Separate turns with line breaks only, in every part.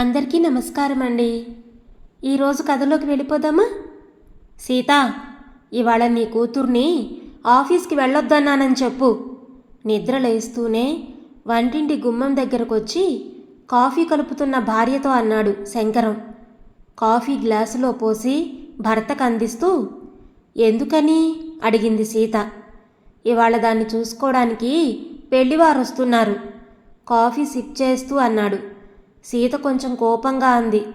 అందరికీ నమస్కారం అండి ఈరోజు కథలోకి వెళ్ళిపోదామా? సీత ఇవాళ నీ కూతుర్ని ఆఫీస్కి వెళ్ళొద్దన్నానని చెప్పు. నిద్ర లేస్తూనే వంటింటి గుమ్మం దగ్గరకు వచ్చి కాఫీ కలుపుతున్న భార్యతో అన్నాడు శంకరం. కాఫీ గ్లాసులో పోసి భర్తకు అందిస్తూ ఎందుకని? అడిగింది సీత. ఇవాళ దాన్ని చూసుకోవడానికి పెళ్ళివారు వస్తున్నారు కాఫీ సిప్ చేస్తూ అన్నాడు. సీత కొంచెం కోపంగా అంది.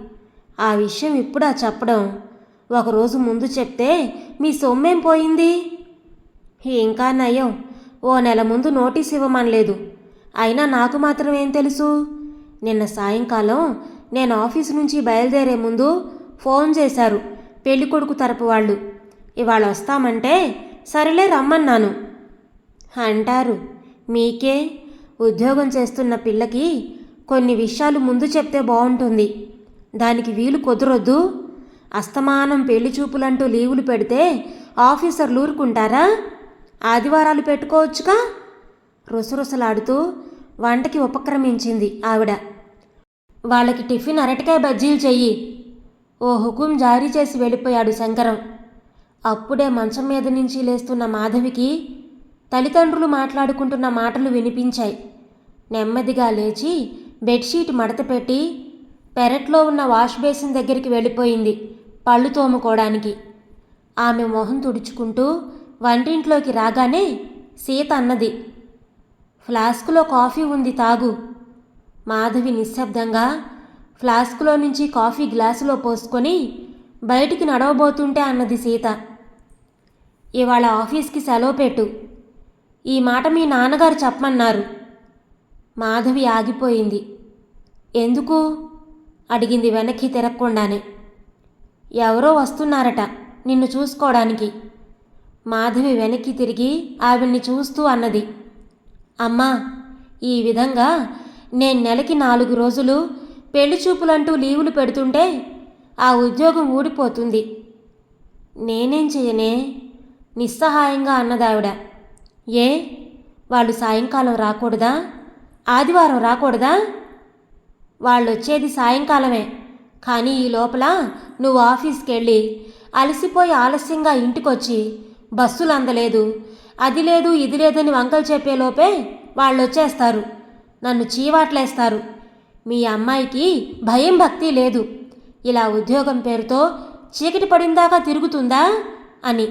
ఆ విషయం ఇప్పుడా చెప్పడం? ఒకరోజు ముందు చెప్తే మీ సొమ్మేం పోయింది? ఇంకా నయం ఓ నెల ముందు నోటీస్ ఇవ్వమనలేదు అయినా నాకు మాత్రం ఏం తెలుసు? నిన్న సాయంకాలం నేను ఆఫీస్ నుంచి బయలుదేరే ముందు ఫోన్ చేశారు పెళ్ళి కొడుకు తరపు వాళ్ళు. ఇవాళ వస్తామంటే సరేలే రమ్మన్నాను. అంటారు. మీకే? ఉద్యోగం చేస్తున్న పిల్లకి కొన్ని విషయాలు ముందు చెప్తే బాగుంటుంది. దానికి వీలు కుదరొద్దు అస్తమానం పెళ్ళి చూపులంటూ లీవులు పెడితే ఆఫీసర్లు ఊరుకుంటారా? ఆదివారాలు పెట్టుకోవచ్చుగా? రుసరుసలాడుతూ వంటకి ఉపక్రమించింది ఆవిడ. వాళ్ళకి టిఫిన్ అరటికాయ బజ్జీలు చెయ్యి. ఓ హుకుం జారీ చేసి వెళ్ళిపోయాడు శంకరం. అప్పుడే మంచం మీద నుంచి లేస్తున్న మాధవికి తల్లిదండ్రులు మాట్లాడుకుంటున్న మాటలు వినిపించాయి. నెమ్మదిగా లేచి బెడ్షీట్ మడతపెట్టి పెరట్లో ఉన్న వాష్ బేసిన్ దగ్గరికి వెళ్ళిపోయింది పళ్ళు తోముకోవడానికి. ఆమె మొహం తుడుచుకుంటూ వంటింట్లోకి రాగానే సీత అన్నది ఫ్లాస్కులో కాఫీ ఉంది తాగు. మాధవి నిశ్శబ్దంగా ఫ్లాస్కులో నుంచి కాఫీ గ్లాసులో పోసుకొని బయటికి నడవబోతుంటే అన్నది సీత ఇవాళ ఆఫీస్కి సెలవు పెట్టు. ఈ మాట మీ నాన్నగారు చెప్పమన్నారు. మాధవి ఆగిపోయింది. ఎందుకు? అడిగింది వెనక్కి తిరగకుండానే. ఎవరో వస్తున్నారట నిన్ను చూసుకోవడానికి. మాధవి వెనక్కి తిరిగి ఆవిడ్ని చూస్తూ అన్నది. అమ్మా ఈ విధంగా నేను నెలకి నాలుగు రోజులు పెళ్ళి చూపులంటూ లీవులు పెడుతుంటే ఆ ఉద్యోగం ఊడిపోతుంది. నేనేం చేయనే నిస్సహాయంగా అన్నదావిడ. ఏ? వాళ్ళు సాయంకాలం రాకూడదా? ఆదివారం రాకూడదా? వాళ్ళు వచ్చేది సాయంకాలమే. కానీ ఈ లోపల నువ్వు ఆఫీస్కి వెళ్ళి అలసిపోయి ఆలస్యంగా ఇంటికొచ్చి బస్సులు అందలేదు. అది లేదు ఇది లేదని వంకలు చెప్పేలోపే వాళ్ళు వచ్చేస్తారు నన్ను చీవాట్లేస్తారు. మీ అమ్మాయికి భయం భక్తి లేదు. ఇలా ఉద్యోగం పేరుతో చీకటి పడిందాకా తిరుగుతుందా అని.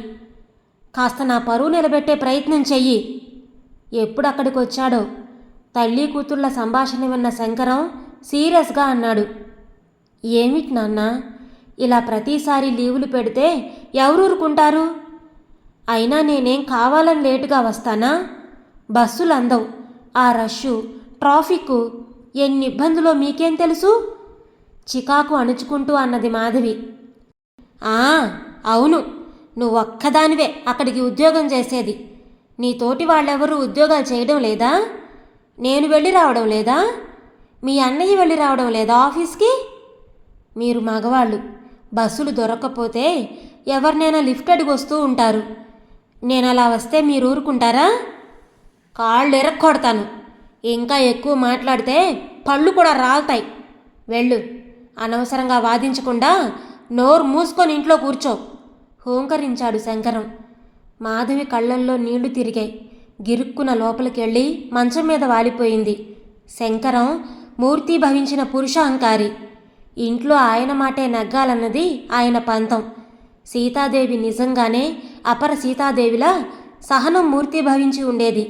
కాస్త నా పరువు నిలబెట్టే ప్రయత్నం చెయ్యి. ఎప్పుడు అక్కడికి వచ్చాడో తల్లి కూతుళ్ళ సంభాషణ విన్న శంకరం సీరియస్గా అన్నాడు. ఏమిటి నాన్న ఇలా ప్రతిసారి లీవులు పెడితే ఎవరూరుకుంటారు? అయినా నేనేం కావాలని లేటుగా వస్తానా? బస్సులు అందవు ఆ రష్షు ట్రాఫిక్ ఎన్ని ఇబ్బందులో మీకేం తెలుసు? చికాకు అణుచుకుంటూ అన్నది మాధవి. ఆ అవును. నువ్వు ఒక్కదానివే అక్కడికి ఉద్యోగం చేసేది. నీ తోటి వాళ్ళెవరూ ఉద్యోగాలు చేయడం లేదా? నేను వెళ్ళి రావడం లేదా? మీ అన్నయ్య వెళ్ళి రావడం లేదా ఆఫీస్కి? మీరు మగవాళ్ళు. బస్సులు దొరక్కపోతే ఎవరినైనా లిఫ్ట్ అడిగి వస్తూ ఉంటారు. నేను అలా వస్తే మీరు ఊరుకుంటారా? కాళ్ళు ఎరక్కొడతాను. ఇంకా ఎక్కువ మాట్లాడితే పళ్ళు కూడా రాలుతాయి. వెళ్ళు. అనవసరంగా వాదించకుండా నోరు మూసుకొని ఇంట్లో కూర్చో. హూంకరించాడు శంకరం. మాధవి కళ్ళల్లో నీళ్ళు తిరిగాయి. గిరుక్కున లోపలికెళ్ళి మంచం మీద వాలిపోయింది. శంకరం మూర్తి భవించిన పురుషాహంకారి ఇంట్లో ఆయన మాటే నగ్గాలన్నది ఆయన పంతం. సీతాదేవి నిజంగానే అపర సీతాదేవిలా సహనం మూర్తి భవించి ఉండేది.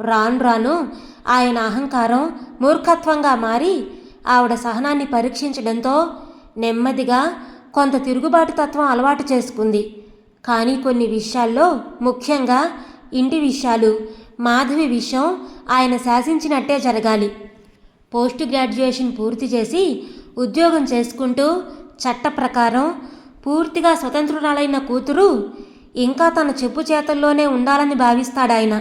రాను రాను ఆయన అహంకారం మూర్ఖత్వంగా మారి ఆవిడ సహనాన్ని పరీక్షించడంతో నెమ్మదిగా కొంత తిరుగుబాటు తత్వం అలవాటు చేసుకుంది. కానీ కొన్ని విషయాల్లో ముఖ్యంగా ఇంటి విషయాలు మాధవి విషయం ఆయన శాసించినట్టే జరగాలి. పోస్ట్ గ్రాడ్యుయేషన్ పూర్తి చేసి ఉద్యోగం చేసుకుంటూ చట్ట ప్రకారం పూర్తిగా స్వతంత్రురాలైన కూతురు ఇంకా తన చెప్పు చేతల్లోనే ఉండాలని భావిస్తాడాయన.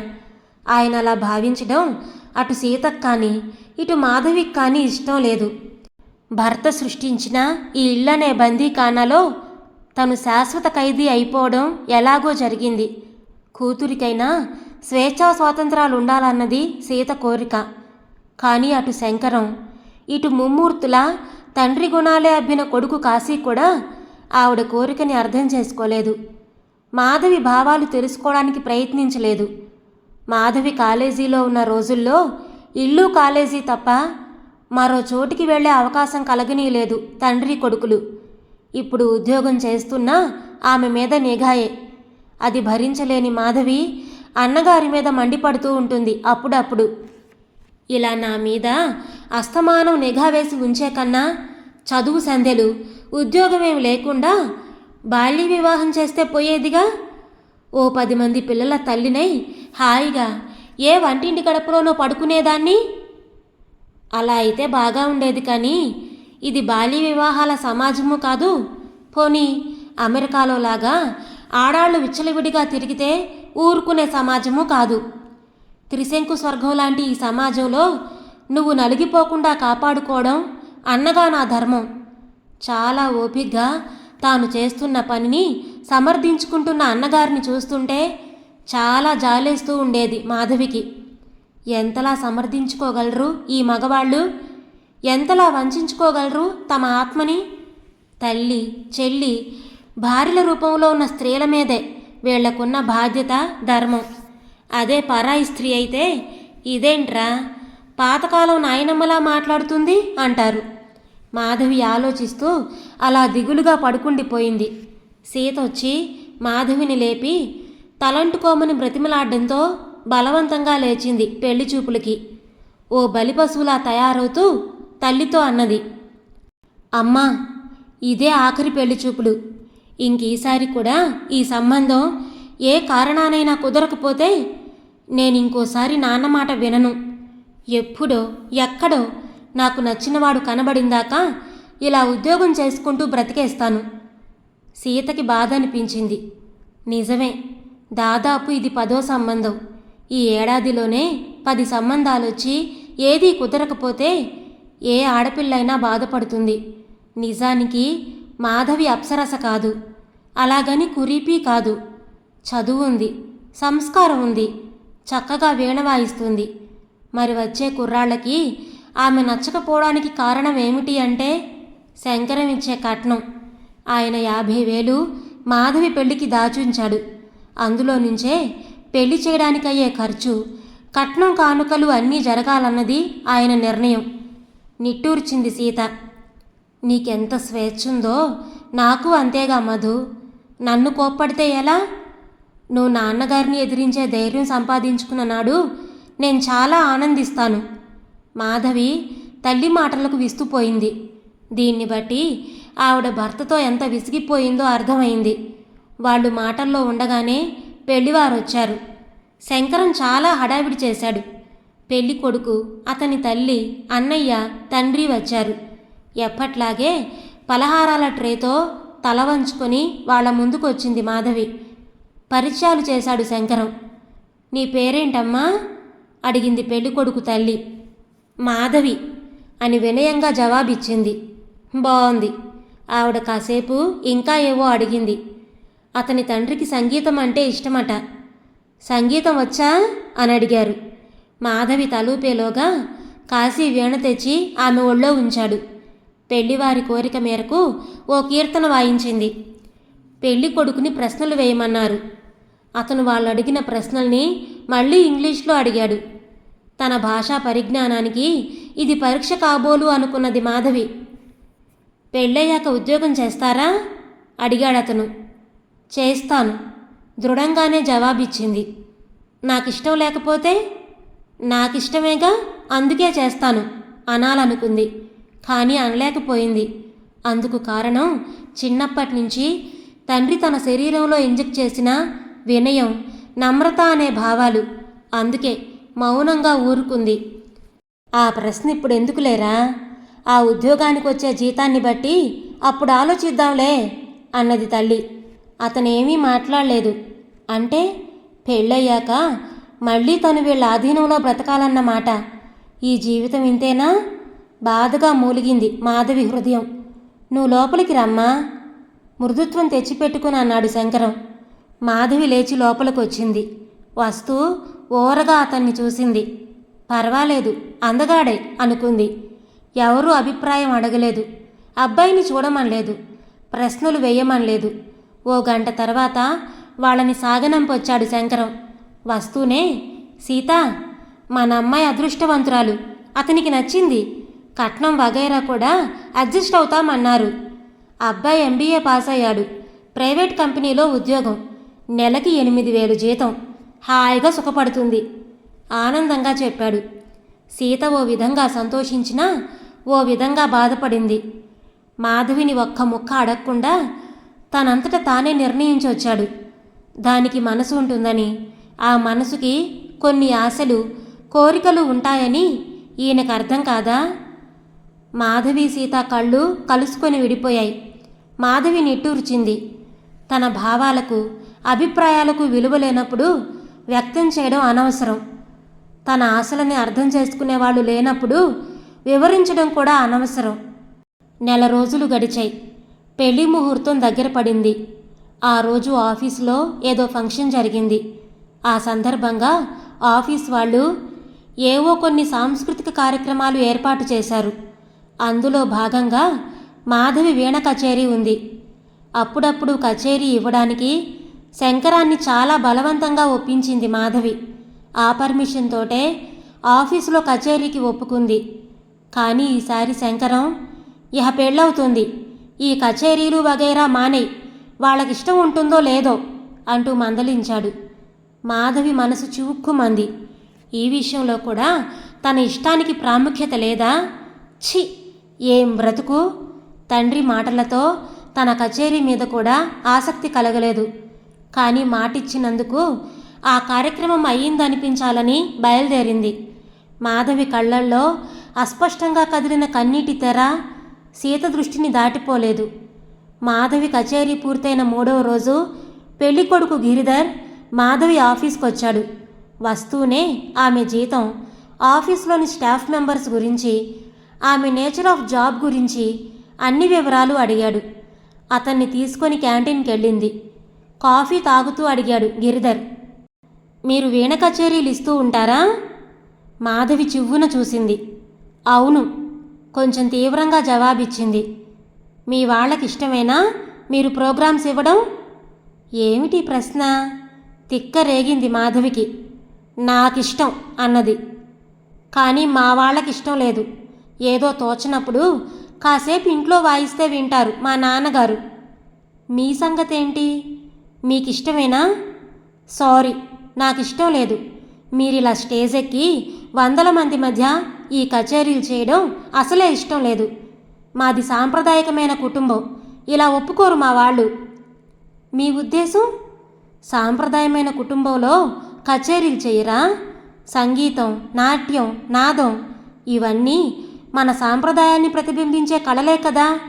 ఆయన అలా భావించడం అటు సీతకు కానీ ఇటు మాధవికి కానీ ఇష్టం లేదు. భర్త సృష్టించిన ఈ ఇల్లనే బందీఖానాలో తను శాశ్వత ఖైదీ అయిపోవడం ఎలాగో జరిగింది. కూతురికైనా స్వేచ్ఛా స్వాతంత్రాలు ఉండాలన్నది సీత కోరిక. కానీ అటు శంకరం ఇటు ముమ్మూర్తుల తండ్రి గుణాలే అబ్బిన కొడుకు కాశీ కూడా ఆవిడ కోరికని అర్థం చేసుకోలేదు. మాధవి భావాలు తెలుసుకోవడానికి ప్రయత్నించలేదు. మాధవి కాలేజీలో ఉన్న రోజుల్లో ఇల్లు కాలేజీ తప్ప మరో చోటికి వెళ్ళే అవకాశం కలగనీయలేదు తండ్రి కొడుకులు. ఇప్పుడు ఉద్యోగం చేస్తున్నా ఆమె మీద నిఘాయే. అది భరించలేని మాధవి అన్నగారి మీద మండిపడుతూ ఉంటుంది అప్పుడప్పుడు. ఇలా నా మీద అస్తమానం నిఘా వేసి ఉంచే కన్నా చదువు సంధ్యలు ఉద్యోగమేం లేకుండా బాల్య వివాహం చేస్తే పోయేదిగా? ఓ పది మంది పిల్లల తల్లినై హాయిగా ఏ వంటింటి గడపలోనో పడుకునేదాన్ని? అలా అయితే బాగా ఉండేది కానీ ఇది బాల్య వివాహాల సమాజము కాదు. పోనీ అమెరికాలో లాగా ఆడాళ్ళు విచ్చలవిడిగా తిరిగితే ఊరుకునే సమాజము కాదు. త్రిశంకు స్వర్గం లాంటి ఈ సమాజంలో నువ్వు నలిగిపోకుండా కాపాడుకోవడం అన్నగా నా ధర్మం. చాలా ఓపిగ్గా తాను చేస్తున్న పనిని సమర్థించుకుంటున్న అన్నగారిని చూస్తుంటే చాలా జాలేస్తూ ఉండేది మాధవికి. ఎంతలా సమర్థించుకోగలరు ఈ మగవాళ్ళు? ఎంతలా వంచుకోగలరు తమ ఆత్మని? తల్లి చెల్లి భార్యల రూపంలో ఉన్న స్త్రీల మీదే వీళ్ళకున్న బాధ్యత ధర్మం. అదే పరాయి స్త్రీ అయితే ఇదేంట్రా? పాతకాలం నాయనమ్మలా మాట్లాడుతుంది అంటారు. మాధవి ఆలోచిస్తూ అలా దిగులుగా పడుకుండిపోయింది. సీత వచ్చి మాధవిని లేపి తలంటుకోమని బ్రతిమలాడడంతో బలవంతంగా లేచింది పెళ్ళి చూపులకి ఓ బలిపశువులా తయారవుతూ తల్లితో అన్నది. అమ్మా ఇదే ఆఖరి పెళ్ళి చూపులు ఇంక ఈసారి కూడా ఈ సంబంధం ఏ కారణానైనా కుదరకపోతే నేను ఇంకోసారి నాన్న మాట వినను. ఎప్పుడో ఎక్కడో నాకు నచ్చినవాడు కనబడిందాక ఇలా ఉద్యోగం చేసుకుంటూ బ్రతికేస్తాను. సీతకి బాధ అనిపించింది నిజమే దాదాపు ఇది పదో సంబంధం. ఈ ఏడాదిలోనే పది సంబంధాలొచ్చి ఏదీ కుదరకపోతే ఏ ఆడపిల్లైనా బాధపడుతుంది. నిజానికి మాధవి అప్సరస కాదు. అలాగని కురీపీ కాదు. చదువు ఉంది సంస్కారం ఉంది. చక్కగా వీణ వాయిస్తుంది. మరి వచ్చే కుర్రాళ్ళకి ఆమె నచ్చకపోవడానికి కారణం ఏమిటి అంటే శంకరం ఇచ్చే కట్నం. ఆయన యాభై వేలు మాధవి పెళ్ళికి దాచుంచాడు. అందులో నుంచే పెళ్ళి చేయడానికయ్యే ఖర్చు కట్నం కానుకలు అన్నీ జరగాలన్నది ఆయన నిర్ణయం. నిట్టూర్చింది సీత. నీకెంత స్వేచ్ఛుందో నాకు అంతేగా మధు. నన్ను కోప్పడితే ఎలా? నువ్వు నాన్నగారిని ఎదిరించే ధైర్యం సంపాదించుకున్న నాడు నేను చాలా ఆనందిస్తాను. మాధవి తల్లి మాటలకు విస్తుపోయింది. దీన్ని బట్టి ఆవిడ భర్తతో ఎంత విసిగిపోయిందో అర్థమైంది. వాళ్ళు మాటల్లో ఉండగానే పెళ్ళివారు వచ్చారు శంకరం చాలా హడావిడి చేశాడు. పెళ్ళి కొడుకు అతని తల్లి అన్నయ్య తండ్రి వచ్చారు. ఎప్పట్లాగే పలహారాల ట్రేతో తల వంచుకొని వాళ్ళ ముందుకు వచ్చింది మాధవి. పరిచయాలు చేశాడు శంకరం. నీ పేరేంటమ్మా? అడిగింది పెళ్ళికొడుకు తల్లి. మాధవి అని వినయంగా జవాబిచ్చింది. బాగుంది ఆవిడ కాసేపు ఇంకా ఏవో అడిగింది. అతని తండ్రికి సంగీతం అంటే ఇష్టమట. సంగీతం వచ్చా? అని అడిగారు. మాధవి తలూపేలోగా కాశీ వీణ తెచ్చి ఆమె ఒళ్ళో ఉంచాడు. పెళ్ళివారి కోరిక మేరకు ఓ కీర్తన వాయించింది. పెళ్ళి కొడుకుని ప్రశ్నలు వేయమన్నారు. అతను వాళ్ళు అడిగిన ప్రశ్నల్ని మళ్ళీ ఇంగ్లీష్లో అడిగాడు. తన భాషా పరిజ్ఞానానికి ఇది పరీక్ష కాబోలు అనుకున్నది మాధవి. పెళ్ళయ్యాక ఉద్యోగం చేస్తారా? అడిగాడు అతను చేస్తాను. దృఢంగానే జవాబిచ్చింది. నాకిష్టం లేకపోతే? నాకిష్టమేగా? అందుకే చేస్తాను అనాలనుకుంది. కానీ అనలేకపోయింది. అందుకు కారణం చిన్నప్పటి నుంచి తండ్రి తన శరీరంలో ఇంజెక్ట్ చేసిన వినయం నమ్రత అనే భావాలు. అందుకే మౌనంగా ఊరుకుంది. ఆ ప్రశ్న ఇప్పుడు ఎందుకు లేరా? ఆ ఉద్యోగానికి వచ్చే జీతాన్ని బట్టి అప్పుడు ఆలోచిద్దాంలే అన్నది తల్లి. అతనేమీ మాట్లాడలేదు. అంటే పెళ్ళయ్యాక మళ్ళీ తను వీళ్ళ ఆధీనంలో బ్రతకాలన్నమాట ఈ జీవితం ఇంతేనా? బాధగా మూలిగింది మాధవి హృదయం. నువ్వు లోపలికి రమ్మా. మృదుత్వం తెచ్చిపెట్టుకుని అన్నాడు శంకరం. మాధవి లేచి లోపలికి వచ్చింది వస్తూ ఓరగా అతన్ని చూసింది. పర్వాలేదు అందగాడే అనుకుంది. ఎవరూ అభిప్రాయం అడగలేదు. అబ్బాయిని చూడమనలేదు. ప్రశ్నలు వేయమనలేదు. ఓ గంట తర్వాత వాళ్ళని సాగనంపొచ్చాడు శంకరం. వస్తూనే సీత మన అమ్మాయి అదృష్టవంతురాలు. అతనికి నచ్చింది. కట్నం వగైరా కూడా అడ్జస్ట్ అవుతామన్నారు. అబ్బాయి ఎంబీఏ పాస్ అయ్యాడు ప్రైవేట్ కంపెనీలో ఉద్యోగం. నెలకి ఎనిమిది వేలు జీతం. హాయిగా సుఖపడుతుంది. ఆనందంగా చెప్పాడు. సీత ఓ విధంగా సంతోషించినా ఓ విధంగా బాధపడింది. మాధవిని ఒక్క ముక్క అడగకుండా తనంతట తానే నిర్ణయించొచ్చాడు. దానికి మనసు ఉంటుందని ఆ మనసుకి కొన్ని ఆశలు కోరికలు ఉంటాయని ఈయనకు అర్థం కాదా? మాధవి సీత కళ్ళు కలుసుకొని విడిపోయాయి. మాధవి నిట్టూర్చింది. తన భావాలకు అభిప్రాయాలకు విలువ లేనప్పుడు వ్యక్తం చేయడం అనవసరం. తన ఆశలని అర్థం చేసుకునే వాళ్ళు లేనప్పుడు వివరించడం కూడా అనవసరం. నెల రోజులు గడిచాయి. పెళ్ళి ముహూర్తం దగ్గర పడింది. ఆ రోజు ఆఫీసులో ఏదో ఫంక్షన్ జరిగింది. ఆ సందర్భంగా ఆఫీస్ వాళ్ళు ఏవో కొన్ని సాంస్కృతిక కార్యక్రమాలు ఏర్పాటు చేశారు. అందులో భాగంగా మాధవి వీణ కచేరీ ఉంది. అప్పుడప్పుడు కచేరీ ఇవ్వడానికి శంకరాన్ని చాలా బలవంతంగా ఒప్పించింది మాధవి. ఆ పర్మిషన్ తోటే ఆఫీసులో కచేరీకి ఒప్పుకుంది. కానీ ఈసారి శంకరం ఇహ పెళ్ళవుతుంది. ఈ కచేరీలు వగైరా మానేయ్. వాళ్ళకిష్టం ఉంటుందో లేదో అంటూ మందలించాడు. మాధవి మనసు చివుక్కుమంది. ఈ విషయంలో కూడా తన ఇష్టానికి ప్రాముఖ్యత లేదా? ఛీ! ఏం బ్రతుకు? తండ్రి మాటలతో తన కచేరీ మీద కూడా ఆసక్తి కలగలేదు. కానీ మాటిచ్చినందుకు ఆ కార్యక్రమం అయ్యిందనిపించాలని బయలుదేరింది. మాధవి కళ్ళల్లో అస్పష్టంగా కదిలిన కన్నీటి తెర సీత దృష్టిని దాటిపోలేదు. మాధవి కచేరీ పూర్తయిన మూడవ రోజు పెళ్ళికొడుకు గిరిధర్ మాధవి ఆఫీస్కి వచ్చాడు వస్తూనే ఆమె జీతం ఆఫీస్లోని స్టాఫ్ మెంబర్స్ గురించి ఆమె నేచర్ ఆఫ్ జాబ్ గురించి అన్ని వివరాలు అడిగాడు. అతన్ని తీసుకొని క్యాంటీన్కి వెళ్ళింది కాఫీ తాగుతూ అడిగాడు గిరిధర్. మీరు వీణ కచేరీలు ఇస్తూ ఉంటారా? మాధవి చివ్వున చూసింది. అవును కొంచెం తీవ్రంగా జవాబిచ్చింది. మీ వాళ్ళకిష్టమేనా? మీరు ప్రోగ్రామ్స్ ఇవ్వడం? ఏమిటి ప్రశ్న? తిక్క రేగింది మాధవికి. నాకిష్టం అన్నది. కానీ మా వాళ్ళకి ఇష్టం లేదు. ఏదో తోచినప్పుడు కాసేపు ఇంట్లో వాయిస్తే వింటారు మా నాన్నగారు. మీ సంగతేంటి? ఏంటి మీకు ఇష్టమేనా సారీ నాకు ఇష్టం లేదు. మీరు ఇలా స్టేజ్ ఎక్కి వందల మంది మధ్య ఈ కచేరీలు చేయడం అసలే ఇష్టం లేదు. మాది సాంప్రదాయకమైన కుటుంబం. ఇలా ఒప్పుకోరు మా వాళ్ళు. మీ ఉద్దేశం? సాంప్రదాయమైన కుటుంబంలో కచేరీలు చేయరా? సంగీతం నాట్యం నాదం ఇవన్నీ మన సాంప్రదాయాన్ని ప్రతిబింబించే కళలే కదా?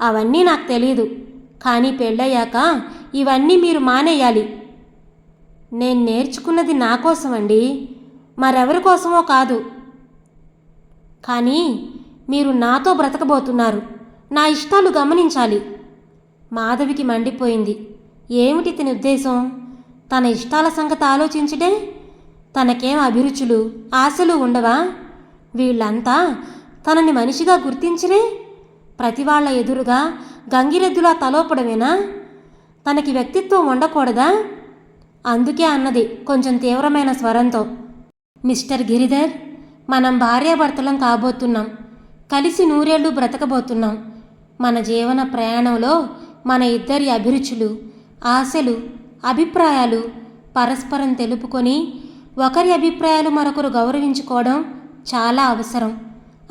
అవన్నీ నాకు తెలియదు కానీ పెళ్ళయ్యాక ఇవన్నీ మీరు మానేయాలి. నేను నేర్చుకున్నది నా కోసమండి. మరెవరి కోసమో కాదు. కానీ మీరు నాతో బ్రతకబోతున్నారు. నా ఇష్టాలు గమనించాలి. మాధవికి మండిపోయింది. ఏమిటి ఇతని ఉద్దేశం? తన ఇష్టాల సంగతి ఆలోచించడే తనకేం అభిరుచులు ఆశలు ఉండవా? వీళ్ళంతా తనని మనిషిగా గుర్తించరే ప్రతి వాళ్ళ ఎదురుగా గంగిరెద్దులా తలోపడమేనా? తనకి వ్యక్తిత్వం ఉండకూడదా? అందుకే అన్నది కొంచెం తీవ్రమైన స్వరంతో. మిస్టర్ గిరిధర్ మనం భార్యాభర్తలం కాబోతున్నాం. కలిసి నూరేళ్ళు బ్రతకబోతున్నాం. మన జీవన ప్రయాణంలో మన ఇద్దరి అభిరుచులు ఆశలు అభిప్రాయాలు పరస్పరం తెలుపుకొని ఒకరి అభిప్రాయాలు మరొకరు గౌరవించుకోవడం చాలా అవసరం.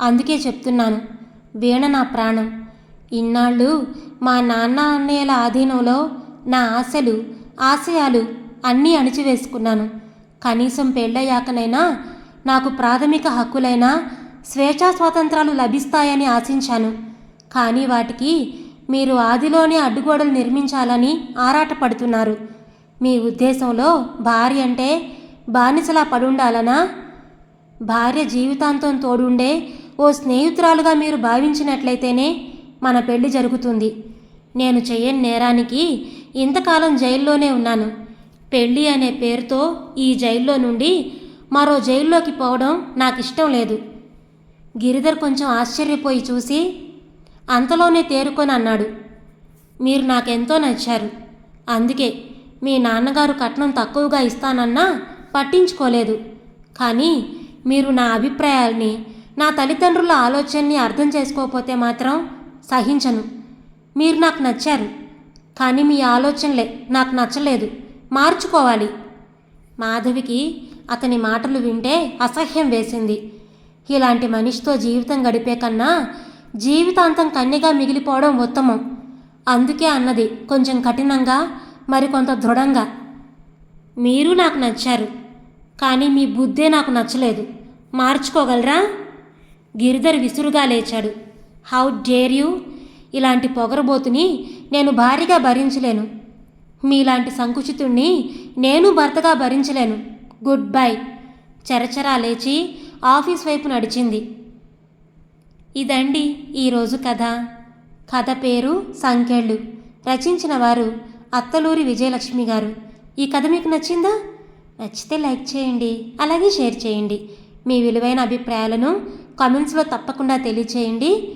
అందుకే చెప్తున్నాను వీణ నా ప్రాణం. ఇన్నాళ్ళు మా నాన్న అన్నయ్యల ఆధీనంలో నా ఆశలు ఆశయాలు అన్నీ అణిచివేసుకున్నాను. కనీసం పెళ్ళయ్యాకనైనా నాకు ప్రాథమిక హక్కులైనా స్వేచ్ఛా స్వాతంత్రాలు లభిస్తాయని ఆశించాను. కానీ వాటికి మీరు ఆదిలోనే అడ్డుగోడలు నిర్మించాలని ఆరాటపడుతున్నారు. మీ ఉద్దేశంలో భార్య అంటే బానిసలా పడుండాలనా? భార్య జీవితాంతం తోడుండే ఓ స్నేహితురాలుగా మీరు భావించినట్లయితేనే మన పెళ్ళి జరుగుతుంది. నేను చేయని నేరానికి ఇంతకాలం జైల్లోనే ఉన్నాను. పెళ్ళి అనే పేరుతో ఈ జైల్లో నుండి మరో జైల్లోకి పోవడం నాకు ఇష్టం లేదు. గిరిధర్ కొంచెం ఆశ్చర్యపోయి చూసి అంతలోనే తేరుకొని అన్నాడు మీరు నాకెంతో నచ్చారు. అందుకే మీ నాన్నగారు కట్నం తక్కువగా ఇస్తానన్నా పట్టించుకోలేదు. కానీ మీరు నా అభిప్రాయాల్ని నా తల్లిదండ్రుల ఆలోచనని అర్థం చేసుకోకపోతే మాత్రం సహించను. మీరు నాకు నచ్చారు. కానీ మీ ఆలోచనలే నాకు నచ్చలేదు. మార్చుకోవాలి. మాధవికి అతని మాటలు వింటే అసహ్యం వేసింది. ఇలాంటి మనిషితో జీవితం గడిపే కన్నా జీవితాంతం కన్యగా మిగిలిపోవడం ఉత్తమం. అందుకే అన్నది కొంచెం కఠినంగా మరికొంత దృఢంగా. మీరు నాకు నచ్చారు కానీ మీ బుద్ధే నాకు నచ్చలేదు. మార్చుకోగలరా? గిరిధర్ విసురుగా లేచాడు. హౌ డేర్ యూ ఇలాంటి పొగరబోతుని నేను భారీగా భరించలేను. మీలాంటి సంకుచితుణ్ణి నేను భర్తగా భరించలేను. Good bye. చరచరా లేచి ఆఫీస్ వైపు నడిచింది. ఇదండి ఈరోజు కథ. కథ పేరు సంఖ్యళ్ళు. రచించిన వారు అత్తలూరి విజయలక్ష్మి గారు. ఈ కథ మీకు నచ్చిందా? నచ్చితే లైక్ చేయండి అలాగే షేర్ చేయండి. మీ విలువైన అభిప్రాయాలను కామెంట్స్లో తప్పకుండా తెలియచేయండి.